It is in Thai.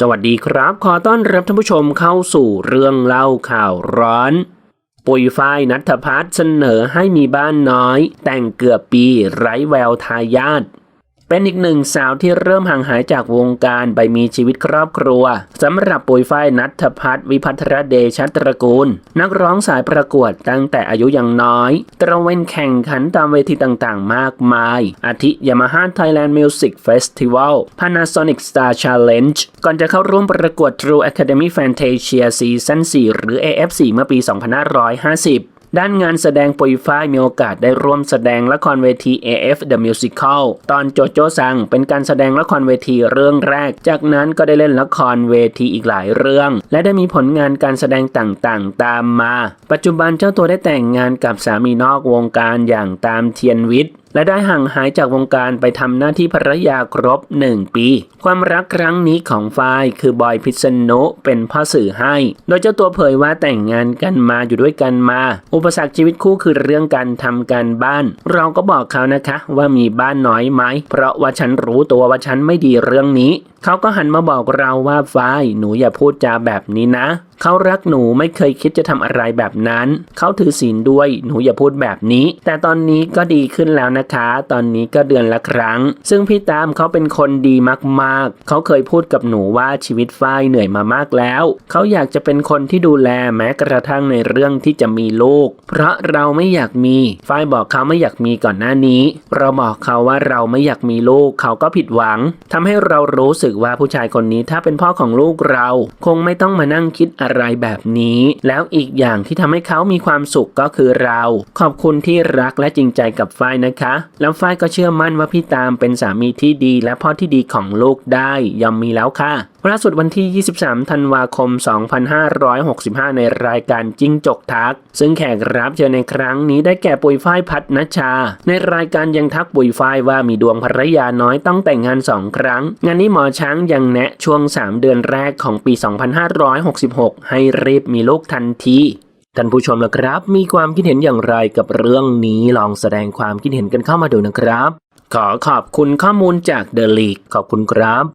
สวัสดีครับ ขอต้อนรับท่านผู้ชมเข้าสู่เรื่องเล่าข่าวร้อน ปุยฝ้ายนัทพัฒน์เสนอให้มีบ้านน้อย แต่งเกือบปีไร้แววทายาท เป็นอีกหนึ่งสาวที่เริ่มห่างหายจากวงการไปมีชีวิตครอบครัวสำหรับปุ๋ยฝ้ายนัทพัฒน์วิพัทรเดชตระกูล นักร้องสายประกวดตั้งแต่อายุยังน้อย ตระเวนแข่งขันตามเวทีต่างๆ มากมาย อาทิ Yamaha Thailand Music Festival Panasonic Star Challenge ก่อนจะเข้าร่วมประกวด True Academy Fantasia Season 4 หรือ AF4 เมื่อปี 2550 ด้านงานแสดงปุยฝ้ายมีโอกาสได้ร่วมแสดงละครเวที AF The Musical ตอนโจโจซังเป็นการแสดงละครเวทีเรื่องแรก จากนั้นก็ได้เล่นละครเวทีอีกหลายเรื่อง และได้มีผลงานการแสดงต่างๆ ตามมา ปัจจุบันเจ้าตัวได้แต่งงานกับสามีนอกวงการอย่างตามเทียนวิทย์ และได้ห่างหายจากวงการไปทำหน้าที่ภรรยาครบ 1 ปี ความรักครั้งนี้ของฝ้ายคือบอยพิษณุเป็นพ่อสื่อให้ โดยเจ้าตัวเผยว่าแต่งงานกันมาอยู่ด้วยกันมา อุปสรรคชีวิตคู่คือเรื่องการทำการบ้าน เราก็บอกเขานะคะว่ามีบ้านน้อยไหม เพราะว่าฉันรู้ตัวว่าฉันไม่ดีเรื่องนี้ เขาก็หันมาบอกเราว่าฝ้ายหนูอย่าพูดจาแบบนี้นะเขารักหนูไม่เคยคิดจะทำอะไรแบบนั้น เขาถือศีลด้วยหนูอย่าพูดแบบนี้ แต่ตอนนี้ก็ดีขึ้นแล้วนะคะ ตอนนี้ก็เดือนละครั้ง ซึ่งพี่ตามเขาเป็นคนดีมากๆ เขาเคยพูดกับหนูว่าชีวิตฝ้ายเหนื่อยมามากแล้ว เขาอยากจะเป็นคนที่ดูแลแม้กระทั่งในเรื่องที่จะมีลูก เพราะเราไม่อยากมีฝ้ายบอกเขาไม่อยากมีก่อนหน้านี้ เราบอกเขาว่าเราไม่อยากมีลูก เขาก็ผิดหวังทำให้เรารู้สึกว่าผู้ชายคนนี้ถ้าเป็นพ่อของลูกเรา คงไม่ต้องมานั่งคิดอะไรแบบนี้ แล้วอีกอย่างที่ทำให้เขามีความสุขก็คือเรา ขอบคุณที่รักและจริงใจกับฝ้ายนะคะ แล้วฝ้ายก็เชื่อมั่นว่าพี่ตามเป็นสามีที่ดีและพ่อที่ดีของลูกได้ยอมมีแล้วค่ะ ล่าสุดวันที่ 23 ธันวาคม 2565 ในรายการจิ้งจกทัก ซึ่งแขกรับเชิญในครั้งนี้ได้แก่ปุ๋ยฝ้ายพัฒนชา ในรายการยังทักปุ๋ยฝ้ายว่ามีดวงภรรยาน้อยต้องแต่งงานสองครั้ง งานนี้หมอช้างยังแนะช่วง 3 เดือนแรกของปี 2566 ให้รีบมีลูกทันทีท่านผู้ชมละครับ มีความคิดเห็นอย่างไรกับเรื่องนี้ลองแสดงความคิดเห็นกันเข้ามาดูนะครับ ขอขอบคุณข้อมูลจาก The League ขอบคุณครับ